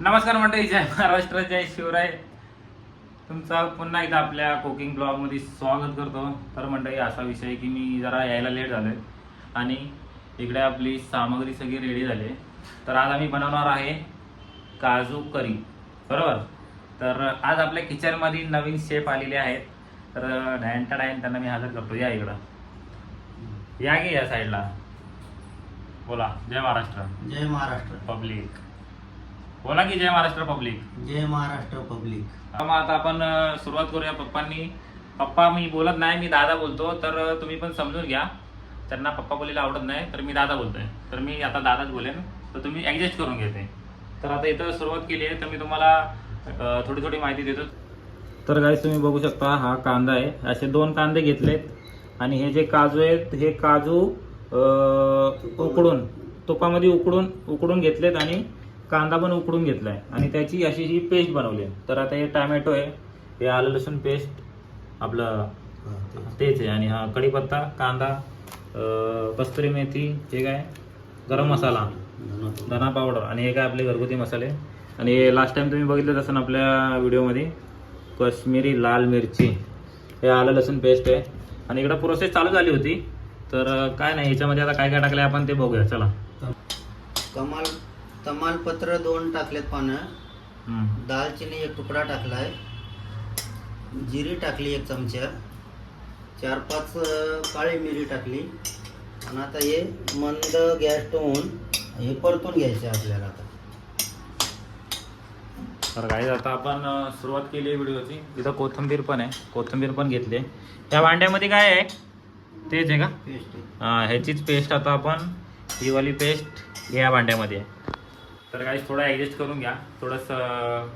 नमस्कार मंडळी जय महाराष्ट्र जय शिवराय. तुमचं पुन्हा एकदा आपल्या कुकिंग ब्लॉगमध्ये स्वागत करतो. तर मंडळी असा विषय आहे की मी जरा यायला लेट झालोय आणि इकडे आपली सामग्री सगळी रेडी झाली आहे. तर आज आम्ही बनवणार आहे काजू करी. बरोबर? तर आज आपल्या किचनमध्ये नवीन शेफ आलेले आहेत. तर डायंटा डायन त्यांना मी हजर करतो. या इकडं. या की या साईडला बोला. जय महाराष्ट्र. जय महाराष्ट्र. पब्लिक बोला की जय महाराष्ट्र पब्लिक. जय महाराष्ट्र पब्लिक. मग आता आपण सुरुवात करूया पप्पांनी. पप्पा मी बोलत नाही मी दादा बोलतो तर तुम्ही पण समजून घ्या. त्यांना पप्पा बोलायला आवडत नाही तर मी दादा बोलतोय. तर मी आता दादाच बोलेन तर तुम्ही ऍडजस्ट करून घेते. तर आता इथं सुरुवात केली आहे तर मी तुम्हाला थोडी थोडी माहिती देतो. तर गाईस तुम्ही बघू शकता हा कांदा आहे. असे दोन कांदे घेतलेत. आणि हे जे काजू आहेत हे काजू उकडून तुपामध्ये उकडून उकडून घेतलेत आणि कांदा पण उकडून घेतलाय. आणि त्याची अशी ही पेस्ट बनवली आहे. तर आता हे टॅमॅटो आहे. हे आलं लसूण पेस्ट आपलं तेच. आहे. आणि हा कढीपत्ता कांदा कस्तुरी मेथी हे काय? गरम मसाला. धना पावडर. आणि हे काय आपले घरगुती मसाले? आणि लास्ट टाइम तुम्ही बघितलं असेल आपल्या व्हिडिओमध्ये कश्मीरी लाल मिरची. हे आलं लसूण पेस्ट आहे. आणि इकडं प्रोसेस चालू झाली होती. तर काय नाही ह्याच्यामध्ये आता काय काय टाकलं आपण ते बघूया. चला. कमाल. तमालपत्र दोन टाकलेत पानं. हम्म. दालचिनी एक तुकडा टाकलाय. जिरी टाकली एक चमचा. चार पाच अं, काळी मिरी टाकली. आणि आता हे मंद गॅस ठेवून हे परतून घ्यायचे आपल्याला आता. तर काही आता आपण अं, सुरुवात केली आहे व्हिडिओची. इथं कोथिंबीर पण आहे. कोथिंबीर पण घेतली आहे. त्या भांड्यामध्ये काय आहे? तेच आहे का? पेस्ट हा, ह्याचीच पेस्ट आता आपण ही वाली पेस्ट या भांड्यामध्ये आहे. तर काही थोडं ॲडजस्ट करून घ्या. थोडंसं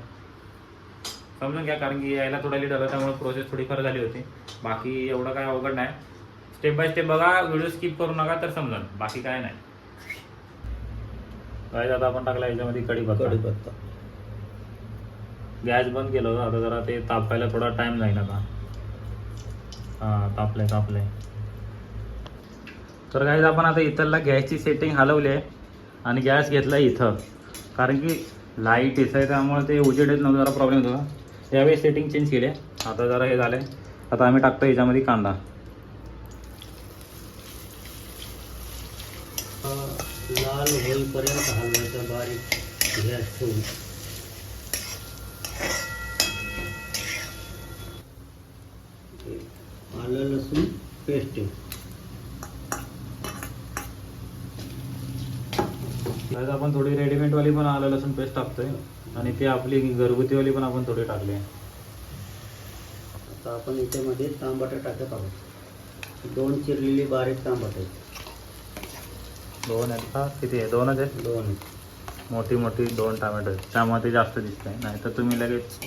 समजून घ्या कारण की यायला थोडा लेट झाला त्यामुळे प्रोसेस थोडीफार झाली होती. बाकी एवढं काय अवघड नाही. स्टेप बाय स्टेप बघा व्हिडिओ स्किप करू नका तर समजेल बाकी काय नाही. काय आता आपण टाकला याच्यामध्ये कढीपत्ता कढीपत्ता गॅस बंद केलं होतं. आता जरा ते तापायला थोडा टाइम जाईल आता. हां तापले तापले तर काय आपण आता इथला गॅसची सेटिंग हलवली आहे. आणि गॅस घेतला इथं. कारण की लाइट इथं आहे त्यामुळे ते उजेड येत नव्हतं जरा प्रॉब्लेम होता. त्यावेळी सेटिंग चेंज केली आहे. आता जरा हे झालं आता आम्ही टाकतो याच्यामध्ये कांदा. लाल होईपर्यंत हलवायचा बारीक गॅस ठेवून. आलं लसूण पेस्ट त्यात आपण थोडी रेडीमेडवाली पण आलं लसूण पेस्ट टाकतोय. आणि ती आपली घरगुतीवाली पण आपण थोडी टाकली आहे. आता आपण याच्यामध्ये तांबट टाकत आहोत. दोन चिरलेली बारीक तांबट दोन आहेत का? किती आहे? दोनच आहेत? दोन मोठी मोठी दोन टोमॅटो आहेत. त्यामुळे ते जास्त दिसतंय. नाही तर तुम्ही लगेच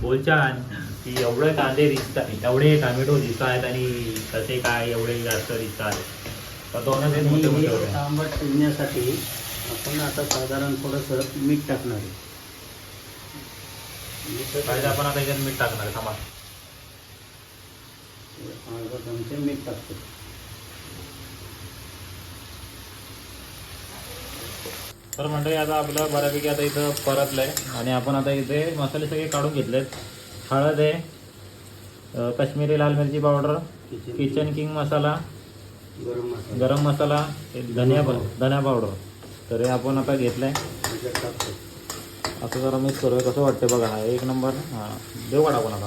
बोलचाल की एवढे कांदे दिसत आहेत एवढे टोमॅटो दिसत आहेत आणि कसे काय एवढे जास्त दिसत आहेत तर दोनच आहेत मोठे मोठे तांबट शिजण्यासाठी आपण आता साधारण थोडंसं मीठ टाकणार आहे. आपण आता याच्यात मीठ टाकणार आहे, अर्धा चमचे मीठ टाकतो. तर मंडळी आता आपलं बऱ्यापैकी आता इथं परतलंय आणि आपण आता इथे मसाले सगळे काढून घेतलेत. हळद आहे काश्मीरी लाल मिरची पावडर किचन किंग मसाला गरम मसाला. गरम मसाला धनिया पाव धनिया पावडर. तर हे आपण आता घेतलंय. याच्यात टाकतो आता जरा मिक्स करूया कसं वाटतं बघा हा एक नंबर हां देऊ का टाकून आता?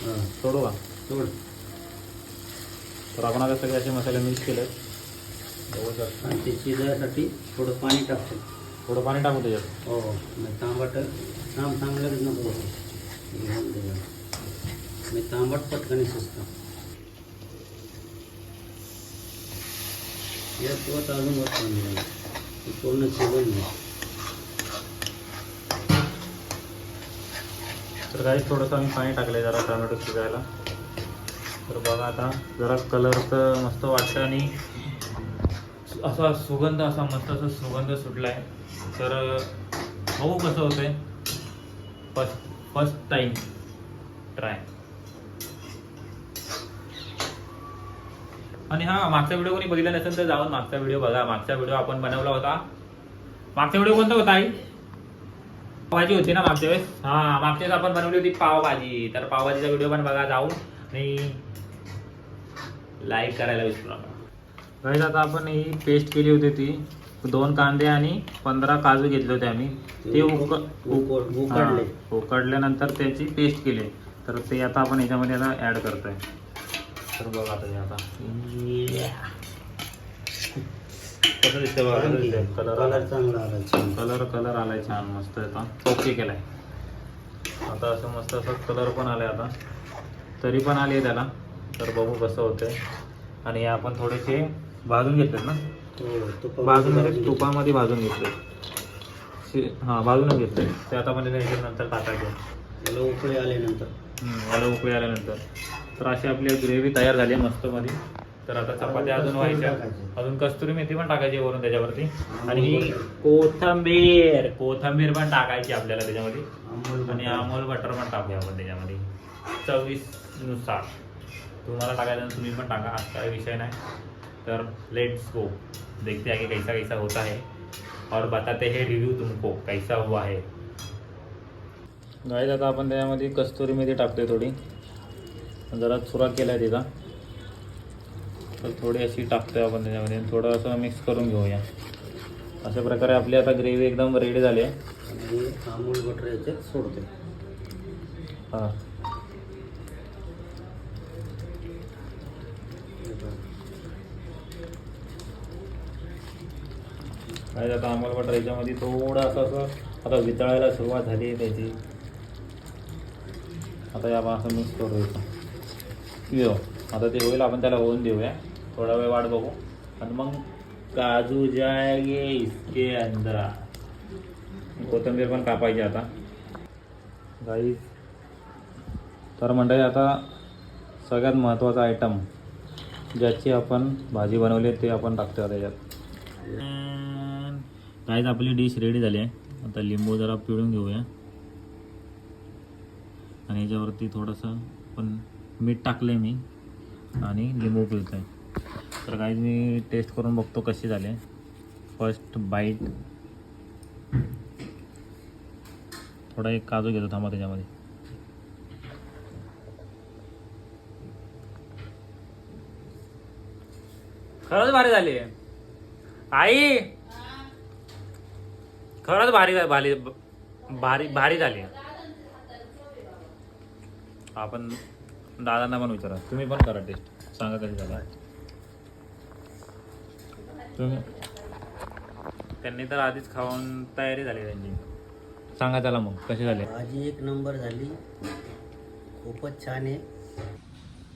हां सोडू का? सोड तर आपण आता सगळे असे मसाले मिक्स केले आणि ते शिजायसाठी थोडं पाणी टाकतो. थोडं पाणी टाकू त्याच्यात. हो नाही तांबट थांब चांगलंच नको. मी तांबट पटकन शिजतो. या तुवत अजून वर पाणी घाल. ते पूर्ण शिजून तर काही थोडंसं आम्ही पाणी टाकलं जरा टोमॅटो शिजायला. तर बघा आता जरा कलर तर मस्त वाटतं आणि असा सुगंध असा मस्त असा सुगंध सुटलाय. तर बघू कसं होतंय. फर्स्ट फर्स्ट टाईम ट्राय आणि हा मागचा व्हिडिओ कोणी बघितला नसेल तर जाऊन मागचा व्हिडिओ बघा. मागचा व्हिडिओ आपण बनवला होता. मागचा व्हिडिओ कोणता होता आई? पावभाजी होती ना मागच्या वेळेस? हा मागच्या वेळेस आपण बनवली होती पावभाजी. तर पावभाजीचा व्हिडिओ पण बघा जाऊन. आणि लाईक करायला विसरू नका. आता आपण ही पेस्ट केली होती ती. दोन कांदे आणि पंधरा काजू घेतले होते आम्ही. ते उक उकड- उकडले. उकडल्यानंतर त्याची पेस्ट केली. तर ते आता आपण याच्यामध्ये आता ऍड करतोय. तर बघा आता हे आता. कसं दिसतंय बघा कसं दिसतंय? कलर कलर चांगला आला छान. कलर कलर आलाय छान मस्त आता ओके केलाय. आता असं मस्त असं कलर पण आलाय आता. तरी पण आली आहे त्याला. तर बघू कसं होतंय. आणि हे आपण थोडेसे भाजून घेतलेत ना? हो, तुपामध्ये भाजून म्हणजे भाजून तुपामध्ये भाजून घेतले शे- हा भाजूनच घेतले ते आता म्हणजे नंतर टाकायचे. त्याला उकळी आल्यानंतर. याला उकळी आल्यानंतर. तर अशी आपली ग्रेव्ही तयार झाली आहे मस्त मध्ये तर आता चपात्या अजून व्हायच्या. अजून कस्तुरी मेथी पण टाकायची वरून त्याच्यावरती. आणि ही कोथंबीर. कोथंबीर. पण टाकायची आपल्याला त्याच्यामध्ये. अमूल आणि. अमोल बटर पण टाकूया आपण त्याच्यामध्ये. चवीसनुसार. तुम्हाला टाकायचं तुम्ही पण टाका. आज काय विषय नाही. तर लेट्स गो देखते आगे कैसा कैसा होता है और बताते हैं रिव्ह्यू तुमको कैसा हुआ है. गाईज आता आपण त्याच्यामध्ये कस्तुरी मेथी टाकतोय थोडी. जरा चुरा केला आहे तिचा. तर थोडी अशी टाकतोय आपण त्याच्यामध्ये. थोडं असं मिक्स करून घेऊया. अशा प्रकारे आपली आता ग्रेव्ही एकदम रेडी झाली आहे. अमूल बटर याच्यात सोडते हां. काय आता अमोल बटर याच्यामध्ये थोडं असं असं आता वितळायला सुरुवात झाली आहे त्याची. आता या असं मिक्स करू यो आता ते होईल आपण त्याला होऊन देऊया. थोडा वेळ वाट बघू. आणि मग काजू जायगे इसके अंदर. कोथिंबीर पण कापायची आता. गाईज तर मंडळी आता सगळ्यात महत्त्वाचा आयटम ज्याची आपण भाजी बनवली आहे ते आपण टाकतो आता त्याच्यात काहीच आपली डिश रेडी झाली आहे. आता लिंबू जरा पिळून घेऊया. आणि याच्यावरती थोडंसं पण मीठ टाकलं आहे मी आणि लिंबू पिळतो आहे तर काही मी टेस्ट करून बघतो कसे झाले. फर्स्ट बाईट थोडा एक काजू घेतो थांबा त्याच्यामध्ये. खरंच भारी झाली. आई! खरंच भारी भारी भारी भारी झाली. आपण दादांना पण विचारा. तुम्ही पण करा टेस्ट सांगा कशी झाला. तुम्ही त्यांनी तर आधीच खाऊन तयारी झाली त्यांची. सांगा त्याला मग कशी झाली? भाजी एक नंबर झाली. खूपच छान आहे.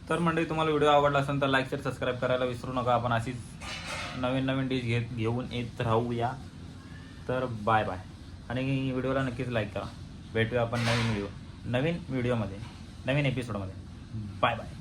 तर मंडळी तुम्हाला व्हिडिओ आवडला असेल तर लाईक शेअर सबस्क्राईब करायला विसरू नका. आपण अशीच नवीन नवीन डिश घेत घेऊन येत राहूया. तर बाय बाय आणि व्हिडिओला नक्कीच लाईक करा. भेटूया आपण नवीन व्हिडिओ नवीन व्हिडिओमध्ये नवीन एपिसोडमध्ये बाय बाय